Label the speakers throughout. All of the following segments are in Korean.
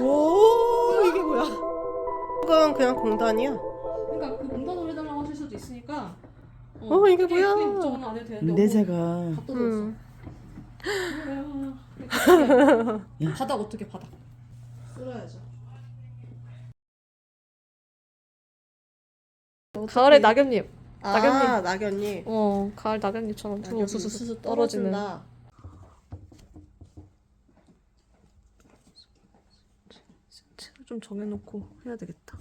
Speaker 1: 오 이게 뭐야? 이건 그냥 공단이야.
Speaker 2: 그러니까 그 공단으로 해달라고 하실 수도 있으니까.
Speaker 1: 어, 이게
Speaker 2: 그게-
Speaker 1: 뭐야?
Speaker 2: 안 해도 되는데.
Speaker 3: 내자가
Speaker 2: 다 떨어졌어.
Speaker 1: 음.
Speaker 2: 뭐야. 바닥 어떻게 바닥? 쓸어야죠.
Speaker 4: 가을에 낙엽잎.
Speaker 1: 아
Speaker 4: 낙엽잎.
Speaker 1: 낙엽잎.
Speaker 4: 어, 가을 낙엽잎처럼
Speaker 1: 낙엽잎
Speaker 4: 수수수 떨어지는.
Speaker 1: 떨어진다.
Speaker 4: 좀 정해놓고 해야 되겠다.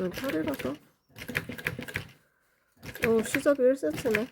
Speaker 1: 응, 팔이라서. 어, 시접이 1cm네.